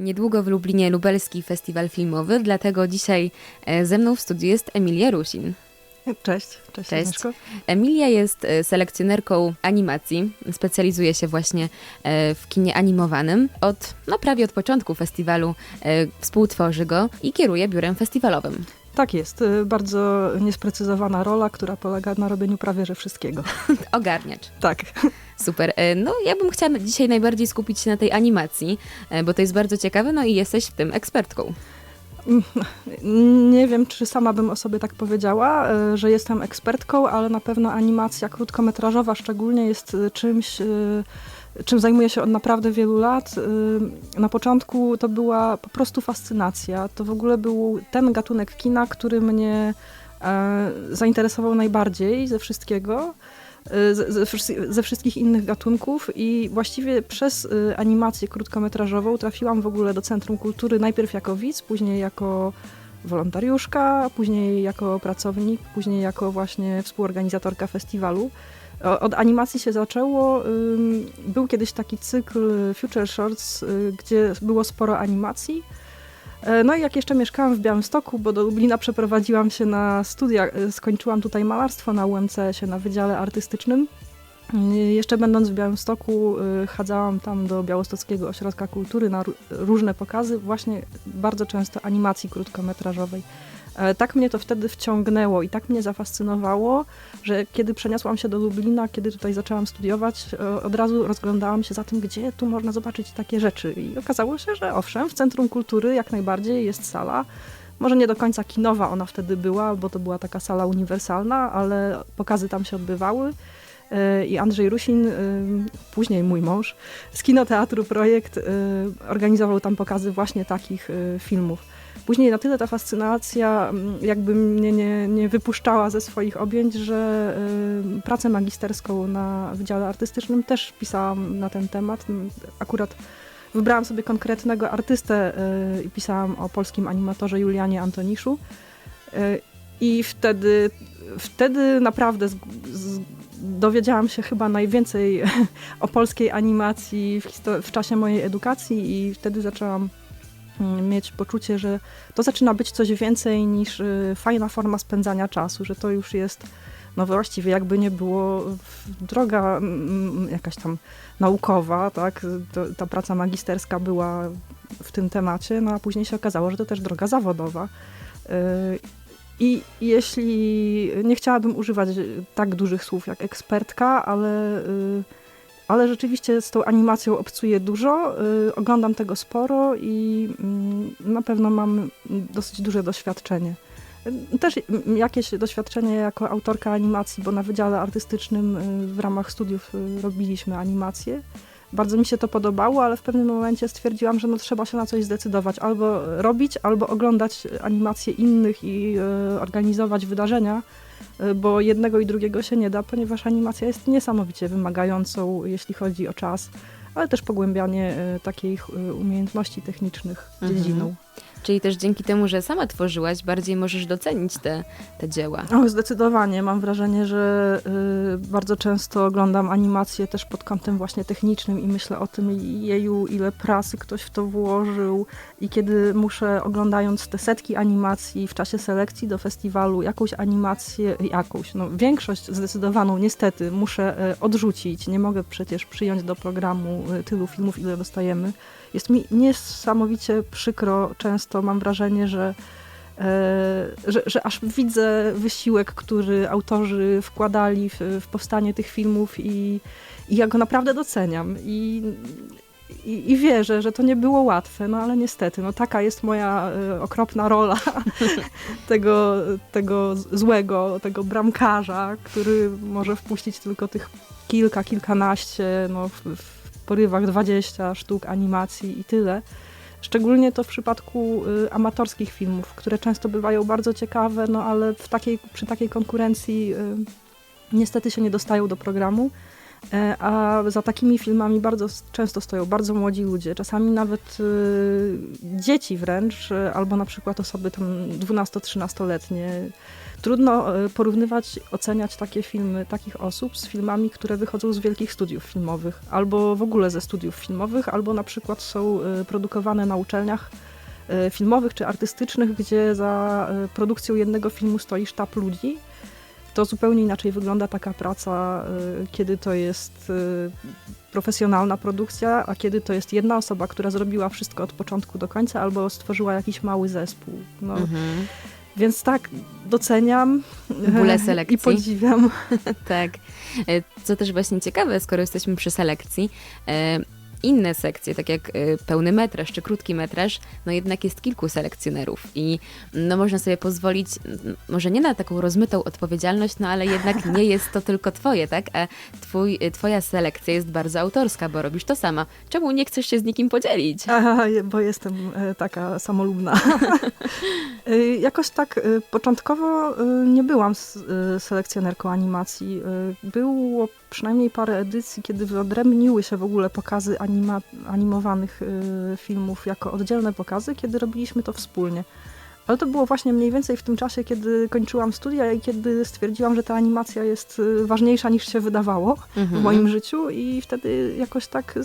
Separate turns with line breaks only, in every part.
Niedługo w Lublinie Lubelski Festiwal Filmowy, dlatego dzisiaj e, ze mną w studiu jest Emilia Rusin.
Cześć, cześć.
Cześć.
Agnieszko.
Emilia jest e, selekcjonerką animacji, specjalizuje się właśnie e, w kinie animowanym. Od, no prawie od początku festiwalu współtworzy go i kieruje biurem festiwalowym.
Tak jest, bardzo niesprecyzowana rola, która polega na robieniu prawie że wszystkiego.
Ogarniacz.
Tak.
Super. E, No ja bym chciała dzisiaj najbardziej skupić się na tej animacji, e, bo to jest bardzo ciekawe, no i jesteś w tym ekspertką.
Nie wiem, czy sama bym o sobie tak powiedziała, y, że jestem ekspertką, ale na pewno animacja krótkometrażowa szczególnie jest czymś, czym zajmuję się od naprawdę wielu lat. Na początku to była po prostu fascynacja. To w ogóle był ten gatunek kina, który mnie e, zainteresował najbardziej ze wszystkiego. Y, Ze, ze, wszys- ze wszystkich innych gatunków i właściwie przez y, animację krótkometrażową trafiłam w ogóle do Centrum Kultury najpierw jako widz, później jako wolontariuszka, później jako pracownik, później jako właśnie współorganizatorka festiwalu. Od animacji się zaczęło. Był kiedyś taki cykl Future Shorts, y, gdzie było sporo animacji. E, No i jak jeszcze mieszkałam w Białymstoku, bo do Lublina przeprowadziłam się na studia, e, skończyłam tutaj malarstwo na UMCS-ie na Wydziale Artystycznym. Y, Jeszcze będąc w Białymstoku, y, chadzałam tam do Białostockiego Ośrodka Kultury na ró- różne pokazy, właśnie bardzo często animacji krótkometrażowej. E, Tak mnie to wtedy wciągnęło i tak mnie zafascynowało, że kiedy przeniosłam się do Lublina, kiedy tutaj zaczęłam studiować, e, od razu rozglądałam się za tym, gdzie tu można zobaczyć takie rzeczy. I okazało się, że owszem, w Centrum Kultury jak najbardziej jest sala. Może nie do końca kinowa ona wtedy była, bo to była taka sala uniwersalna, ale pokazy tam się odbywały. E, I Andrzej Rusin, y, później mój mąż, z Kinoteatru Projekt organizował tam pokazy właśnie takich filmów. Później na tyle ta fascynacja mm, jakby mnie nie, nie wypuszczała ze swoich objęć, że y, pracę magisterską na Wydziale Artystycznym też pisałam na ten temat. Mm, Akurat wybrałam sobie konkretnego artystę y, i pisałam o polskim animatorze Julianie Antoniszu. Y, I wtedy, wtedy naprawdę z, z, dowiedziałam się chyba najwięcej o polskiej animacji w, w czasie mojej edukacji i wtedy zaczęłam mieć poczucie, że to zaczyna być coś więcej niż y, fajna forma spędzania czasu, że to już jest, no właściwie jakby nie było droga mm, jakaś tam naukowa, tak, ta praca magisterska była w tym temacie, no a później się okazało, że to też droga zawodowa. Y, I jeśli nie chciałabym używać tak dużych słów jak ekspertka, ale, y, ale rzeczywiście z tą animacją obcuję dużo, y, oglądam tego sporo i mm, na pewno mam dosyć duże doświadczenie. Y, Też mm, jakieś doświadczenie jako autorka animacji, bo na Wydziale Artystycznym y, w ramach studiów robiliśmy animację. Bardzo mi się to podobało, ale w pewnym momencie stwierdziłam, że no trzeba się na coś zdecydować. Albo robić, albo oglądać animacje innych i organizować wydarzenia, bo jednego i drugiego się nie da, ponieważ animacja jest niesamowicie wymagającą, jeśli chodzi o czas, ale też pogłębianie y, takich y, umiejętności technicznych
Mhm.
dziedziną.
Czyli też dzięki temu, że sama tworzyłaś, bardziej możesz docenić te, te dzieła.
O, zdecydowanie. Mam wrażenie, że y, bardzo często oglądam animacje też pod kątem właśnie technicznym i myślę o tym, jeju, ile pracy ktoś w to włożył i kiedy muszę, oglądając te setki animacji w czasie selekcji do festiwalu, jakąś animację, jakąś, no większość zdecydowaną niestety muszę y, odrzucić. Nie mogę przecież przyjąć do programu y, tylu filmów, ile dostajemy. Jest mi niesamowicie przykro często, mam wrażenie, że e, że, że aż widzę wysiłek, który autorzy wkładali w, w powstanie tych filmów i, i ja go naprawdę doceniam. I, i, I wierzę, że to nie było łatwe, no ale niestety, no taka jest moja e, okropna rola tego, tego złego, tego bramkarza, który może wpuścić tylko tych kilka, kilkanaście, no w, w porywach 20 sztuk animacji i tyle. Szczególnie to w przypadku y, amatorskich filmów, które często bywają bardzo ciekawe, no ale w takiej, przy takiej konkurencji y, niestety się nie dostają do programu. E, A za takimi filmami bardzo często stoją bardzo młodzi ludzie, czasami nawet y, dzieci wręcz, y, albo na przykład osoby tam 12-13-letnie. Trudno y, porównywać, oceniać takie filmy takich osób z filmami, które wychodzą z wielkich studiów filmowych, albo w ogóle ze studiów filmowych, albo na przykład są produkowane na uczelniach filmowych czy artystycznych, gdzie za produkcją jednego filmu stoi sztab ludzi. To zupełnie inaczej wygląda taka praca, y, kiedy to jest y, profesjonalna produkcja, a kiedy to jest jedna osoba, która zrobiła wszystko od początku do końca albo stworzyła jakiś mały zespół. No,
Mhm.
Więc tak, doceniam
Bóle selekcji.
i podziwiam.
Tak. E, Co też właśnie ciekawe, skoro jesteśmy przy selekcji, e, inne sekcje, tak jak e, pełny metraż czy krótki metraż, no jednak jest kilku selekcjonerów i no można sobie pozwolić, może nie na taką rozmytą odpowiedzialność, no ale jednak nie jest to tylko twoje, tak? A twój, e, twoja selekcja jest bardzo autorska, bo robisz to sama. Czemu nie chcesz się z nikim podzielić?
Bo jestem e, taka samolubna. E, Jakoś tak e, początkowo nie byłam selekcjonerką animacji. Było przynajmniej parę edycji, kiedy wyodrębniły się w ogóle pokazy anima, animowanych e, filmów jako oddzielne pokazy, kiedy robiliśmy to wspólnie. Ale to było właśnie mniej więcej w tym czasie, kiedy kończyłam studia i kiedy stwierdziłam, że ta animacja jest e, ważniejsza niż się wydawało w
Mhm.
moim życiu i wtedy jakoś tak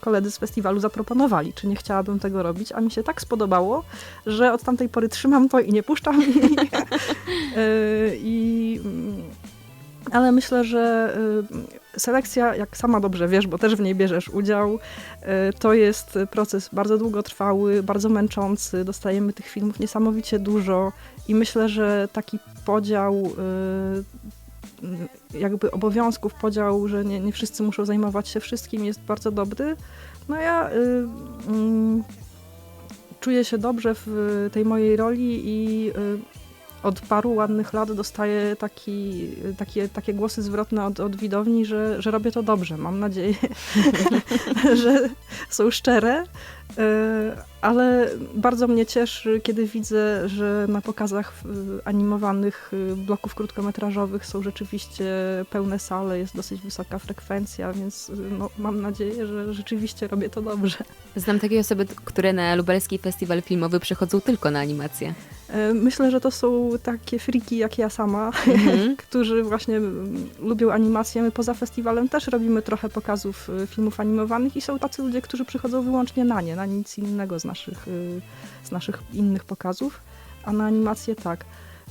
koledzy z festiwalu zaproponowali, czy nie chciałabym tego robić, a mi się tak spodobało, że od tamtej pory trzymam to i nie puszczam. I, Yy, i, mm, ale myślę, że y, selekcja, jak sama dobrze wiesz, bo też w niej bierzesz udział, y, to jest proces bardzo długotrwały, bardzo męczący. Dostajemy tych filmów niesamowicie dużo i myślę, że taki podział y, jakby obowiązków, podział, że nie, nie wszyscy muszą zajmować się wszystkim, jest bardzo dobry. No ja mm, czuję się dobrze w tej mojej roli i od paru ładnych lat dostaję taki, takie, takie głosy zwrotne od, od widowni, że, że robię to dobrze. Mam nadzieję, że są szczere. Y, Ale bardzo mnie cieszy, kiedy widzę, że na pokazach animowanych y, bloków krótkometrażowych są rzeczywiście pełne sale, jest dosyć wysoka frekwencja, więc y, no, mam nadzieję, że rzeczywiście robię to dobrze.
Znam takie osoby, które na lubelski festiwal filmowy przychodzą tylko na animację.
E, Myślę, że to są takie friki jak ja sama,
Mhm.
którzy właśnie lubią animację. My poza festiwalem też robimy trochę pokazów y, filmów animowanych i są tacy ludzie, którzy przychodzą wyłącznie na nie, na nic innego z naszych, y, z naszych innych pokazów, a na animację tak.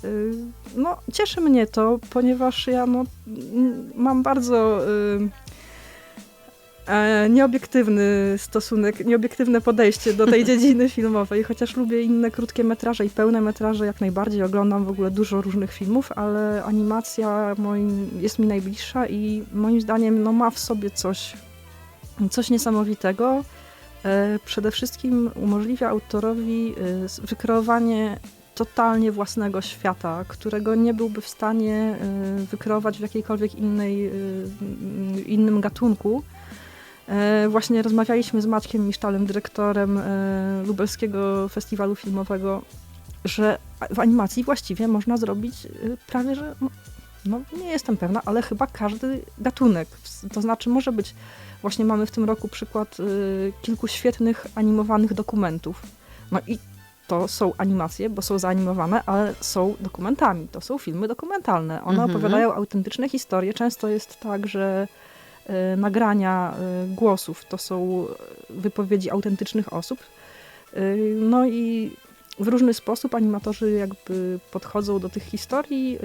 Y, No, cieszy mnie to, ponieważ ja no, mam bardzo y, e, nieobiektywny stosunek, nieobiektywne podejście do tej dziedziny filmowej, chociaż lubię inne krótkie metraże i pełne metraże jak najbardziej. Oglądam w ogóle dużo różnych filmów, ale animacja moim, jest mi najbliższa i moim zdaniem no, ma w sobie coś, coś niesamowitego. E, Przede wszystkim umożliwia autorowi e, wykreowanie totalnie własnego świata, którego nie byłby w stanie e, wykreować w jakiejkolwiek innej, innym gatunku. Właśnie rozmawialiśmy z Maćkiem Misztalem, dyrektorem Lubelskiego Festiwalu Filmowego, że w animacji właściwie można zrobić prawie, że no nie jestem pewna, ale chyba każdy gatunek. To znaczy może być, właśnie mamy w tym roku przykład y, kilku świetnych animowanych dokumentów. No i to są animacje, bo są zaanimowane, ale są dokumentami. To są filmy dokumentalne. One
Mhm.
opowiadają autentyczne historie. Często jest tak, że y, nagrania y, głosów to są wypowiedzi autentycznych osób. No i w różny sposób animatorzy jakby podchodzą do tych historii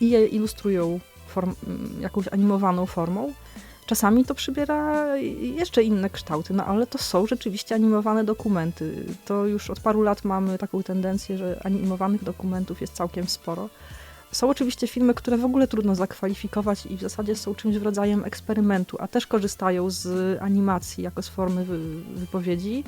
i je ilustrują form, m, jakąś animowaną formą. Czasami to przybiera jeszcze inne kształty, no ale to są rzeczywiście animowane dokumenty. To już od paru lat mamy taką tendencję, że animowanych dokumentów jest całkiem sporo. Są oczywiście filmy, które w ogóle trudno zakwalifikować i w zasadzie są czymś w rodzajem eksperymentu, a też korzystają z animacji jako z formy wy, wypowiedzi.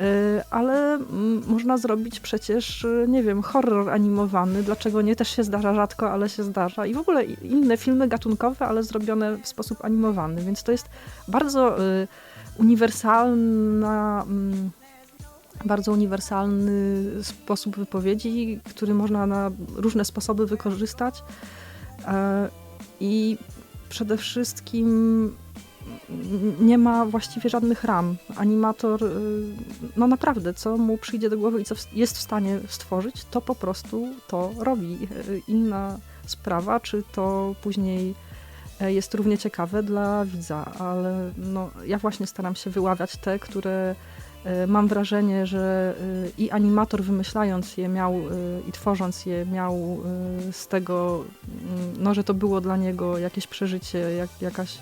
Y, Ale mm, można zrobić przecież, y, nie wiem, horror animowany. Dlaczego nie? Też się zdarza rzadko, ale się zdarza. I w ogóle inne filmy gatunkowe, ale zrobione w sposób animowany. Więc to jest bardzo y, uniwersalna. mm, Bardzo uniwersalny sposób wypowiedzi, który można na różne sposoby wykorzystać. E, I przede wszystkim nie ma właściwie żadnych ram. Animator, y, no naprawdę, co mu przyjdzie do głowy i co jest w stanie stworzyć, to po prostu to robi. Y, Inna sprawa, czy to później e, jest równie ciekawe dla widza, ale no, ja właśnie staram się wyławiać te, które e, mam wrażenie, że e, i animator wymyślając je miał i tworząc je miał z tego, mm, no, że to było dla niego jakieś przeżycie, jak, jakaś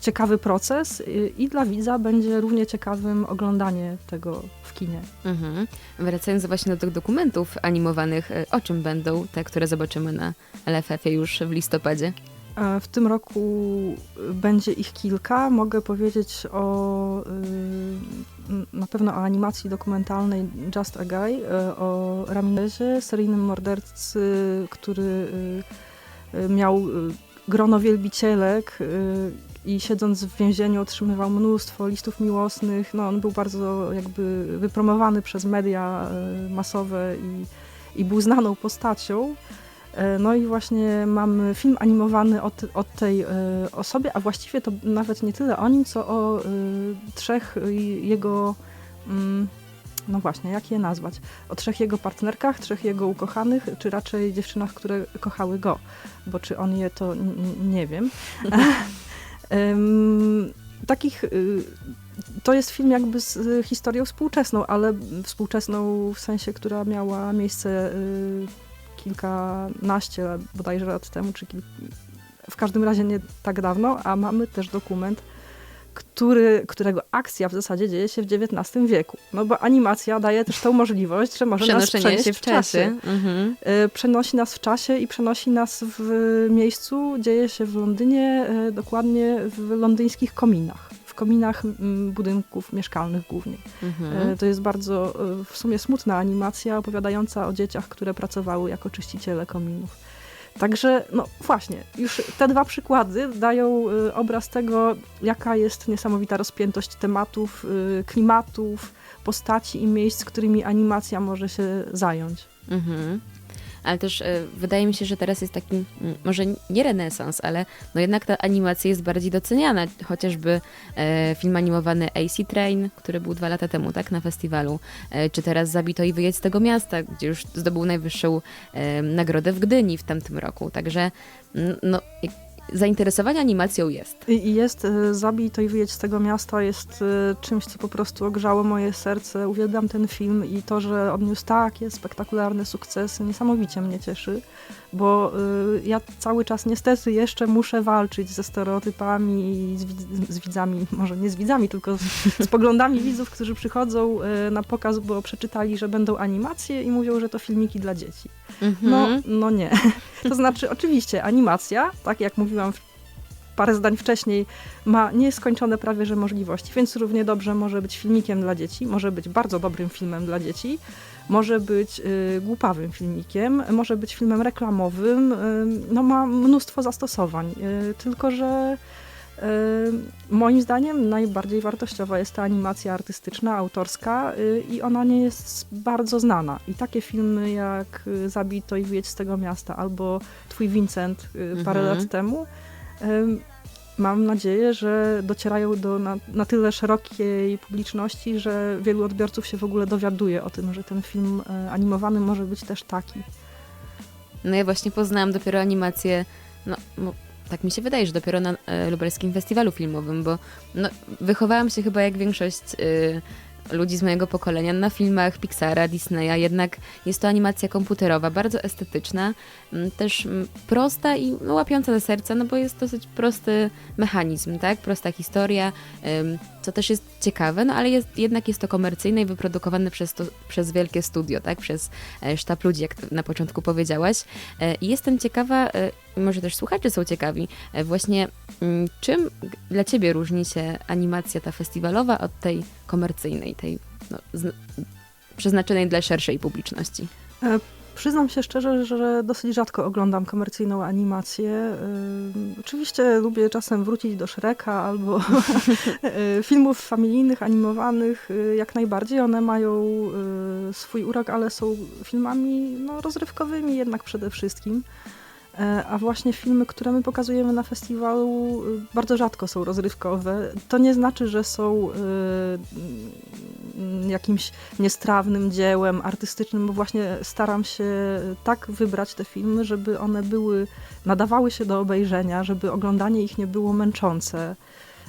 ciekawy proces i dla widza będzie równie ciekawym oglądanie tego w kinie.
Mhm. Wracając właśnie do tych dokumentów animowanych, y, o czym będą te, które zobaczymy na LFF-ie już w listopadzie?
E, W tym roku y, będzie ich kilka. Mogę powiedzieć o y, na pewno o animacji dokumentalnej Just a Guy, y, o Ramirezie, seryjnym mordercy, który y, y, miał y, grono wielbicielek y, i siedząc w więzieniu otrzymywał mnóstwo listów miłosnych. No, on był bardzo jakby wypromowany przez media y, masowe i, i był znaną postacią. E, No i właśnie mamy film animowany od, od tej osobie, a właściwie to nawet nie tyle o nim, co o trzech jego, mm, no właśnie, jak je nazwać? O trzech jego partnerkach, trzech jego ukochanych, czy raczej dziewczynach, które kochały go, bo czy on je, to nie wiem. Em, Takich, y, to jest film jakby z y, historią współczesną, ale współczesną w sensie, która miała miejsce y, kilkanaście bodajże lat temu, czy kil... w każdym razie nie tak dawno, a mamy też dokument, który, którego akcja w zasadzie dzieje się w XIX wieku. No bo animacja daje też tą możliwość, że może nas przenieść
się
w czasie.
Mhm.
E, Przenosi nas w czasie i przenosi nas w miejscu, dzieje się w Londynie, e, dokładnie w londyńskich kominach. W kominach budynków mieszkalnych głównie.
Mhm.
E, To jest bardzo w sumie smutna animacja opowiadająca o dzieciach, które pracowały jako czyściciele kominów. Także, no właśnie, już te dwa przykłady dają e, obraz tego, jaka jest niesamowita rozpiętość tematów, e, klimatów, postaci i miejsc, którymi animacja może się zająć.
Mhm. Ale też e, wydaje mi się, że teraz jest taki, może nie renesans, ale no jednak ta animacja jest bardziej doceniana. Chociażby e, film animowany AC Train, który był dwa lata temu, tak, na festiwalu, e, czy teraz Zabito i wyjedź z tego miasta, gdzie już zdobył najwyższą nagrodę w Gdyni w tamtym roku. Także no, zainteresowanie animacją jest.
I jest e, Zabij to i wyjedź z tego miasta jest e, czymś, co po prostu ogrzało moje serce. Uwielbiam ten film i to, że odniósł takie spektakularne sukcesy, niesamowicie mnie cieszy, bo e, ja cały czas niestety jeszcze muszę walczyć ze stereotypami i z, z widzami, może nie z widzami, tylko z, z poglądami widzów, którzy przychodzą e, na pokaz, bo przeczytali, że będą animacje i mówią, że to filmiki dla dzieci. No,
Mhm.
no nie. To znaczy, oczywiście, animacja, tak jak mówiłam w- parę zdań wcześniej, ma nieskończone prawie że możliwości, więc równie dobrze może być filmikiem dla dzieci, może być bardzo dobrym filmem dla dzieci, może być y, głupawym filmikiem, może być filmem reklamowym, y, no ma mnóstwo zastosowań, y, tylko że y, moim zdaniem najbardziej wartościowa jest ta animacja artystyczna, autorska y, i ona nie jest bardzo znana. I takie filmy jak y, Zabij to i wyjedź z tego miasta albo Twój Vincent parę
Mhm.
lat temu Mam nadzieję, że docierają do na, na tyle szerokiej publiczności, że wielu odbiorców się w ogóle dowiaduje o tym, że ten film e, animowany może być też taki.
No ja właśnie poznałam dopiero animację, no tak mi się wydaje, że dopiero na e, lubelskim festiwalu filmowym, bo no, wychowałam się chyba jak większość e, ludzi z mojego pokolenia na filmach Pixara, Disneya, jednak jest to animacja komputerowa, bardzo estetyczna, m, też m, prosta i no, łapiąca do serca, no bo jest dosyć prosty mechanizm, tak? Prosta historia, co też jest ciekawe, no ale jest, jednak jest to komercyjne i wyprodukowane przez, to, przez wielkie studio, tak? Przez e, sztab ludzi, jak na początku powiedziałaś. E, I jestem ciekawa, e, może też słuchacze są ciekawi, właśnie mm, czym dla Ciebie różni się animacja ta festiwalowa od tej komercyjnej, tej no, zn- przeznaczonej dla szerszej publiczności?
Przyznam się szczerze, że dosyć rzadko oglądam komercyjną animację. Oczywiście lubię czasem wrócić do Shreka albo e, filmów familijnych, animowanych, e, jak najbardziej. One mają e, swój urok, ale są filmami no, rozrywkowymi jednak przede wszystkim. E, A właśnie filmy, które my pokazujemy na festiwalu, y, bardzo rzadko są rozrywkowe. To nie znaczy, że są y, jakimś niestrawnym dziełem artystycznym, bo właśnie staram się tak wybrać te filmy, żeby one były, nadawały się do obejrzenia, żeby oglądanie ich nie było męczące.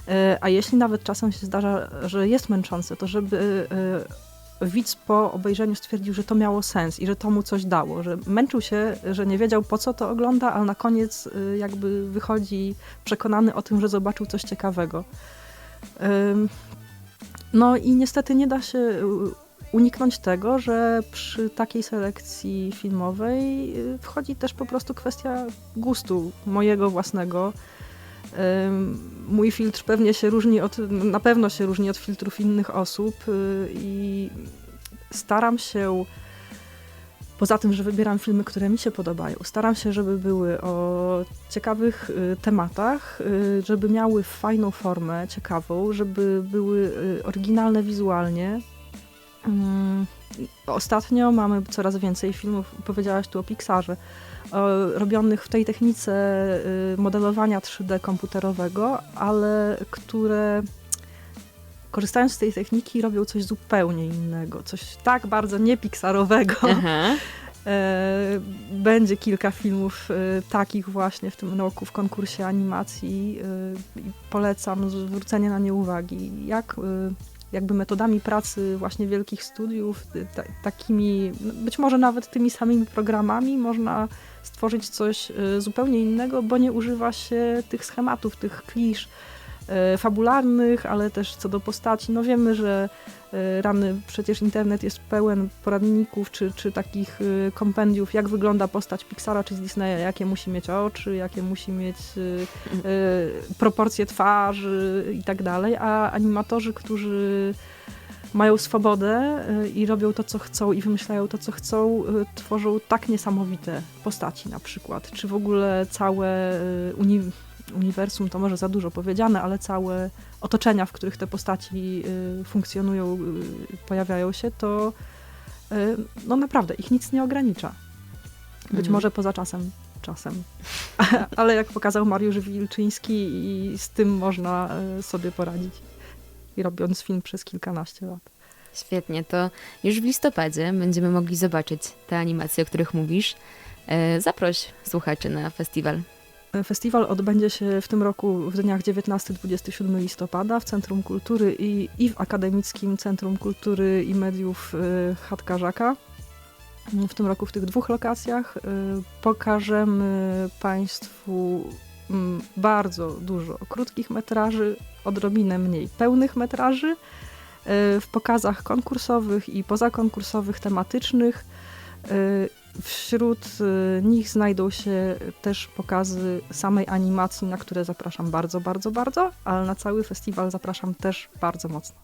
E, A jeśli nawet czasem się zdarza, że jest męczące, to żeby e, widz po obejrzeniu stwierdził, że to miało sens i że to mu coś dało, że męczył się, że nie wiedział po co to ogląda, ale na koniec y, jakby wychodzi przekonany o tym, że zobaczył coś ciekawego. No i niestety nie da się y, uniknąć tego, że przy takiej selekcji filmowej y, wchodzi też po prostu kwestia gustu mojego własnego. Mój filtr pewnie się różni od, na pewno się różni od filtrów innych osób y, i staram się, poza tym, że wybieram filmy, które mi się podobają, staram się, żeby były o ciekawych y, tematach, y, żeby miały fajną formę, ciekawą, żeby były y, oryginalne wizualnie. Ym, Ostatnio mamy coraz więcej filmów, powiedziałaś tu o Pixarze, robionych w tej technice modelowania 3D komputerowego, ale które korzystając z tej techniki robią coś zupełnie innego, coś tak bardzo niepixarowego.
Aha.
E, Będzie kilka filmów e, takich właśnie w tym roku w konkursie animacji e, i polecam zwrócenie na nie uwagi. Jak jakby metodami pracy właśnie wielkich studiów, ta, takimi, no, być może nawet tymi samymi programami można stworzyć coś zupełnie innego, bo nie używa się tych schematów, tych klisz fabularnych, ale też co do postaci. No wiemy, że e, rany, przecież internet jest pełen poradników, czy, czy takich e, kompendiów, jak wygląda postać Pixara czy z Disneya, jakie musi mieć oczy, jakie musi mieć e, e, proporcje twarzy i tak dalej, a animatorzy, którzy mają swobodę i robią to, co chcą i wymyślają to, co chcą, tworzą tak niesamowite postaci na przykład, czy w ogóle całe y, uni uniwersum, to może za dużo powiedziane, ale całe otoczenia, w których te postaci y, funkcjonują, y, pojawiają się, to y, no naprawdę ich nic nie ogranicza. Być
Mhm.
może poza czasem, czasem. ale jak pokazał Mariusz Wilczyński i z tym można sobie poradzić. I robiąc film przez kilkanaście lat.
Świetnie, to już w listopadzie będziemy mogli zobaczyć te animacje, o których mówisz. Zaproś słuchaczy na festiwal.
Festiwal odbędzie się w tym roku w dniach 19-27 listopada w Centrum Kultury i, i w Akademickim Centrum Kultury i Mediów y, Chatka Żaka. W tym roku w tych dwóch lokacjach y, pokażemy Państwu mm, bardzo dużo krótkich metraży, odrobinę mniej pełnych metraży y, w pokazach konkursowych i pozakonkursowych, tematycznych. Wśród y, nich znajdą się też pokazy samej animacji, na które zapraszam bardzo, bardzo, bardzo, ale na cały festiwal zapraszam też bardzo mocno.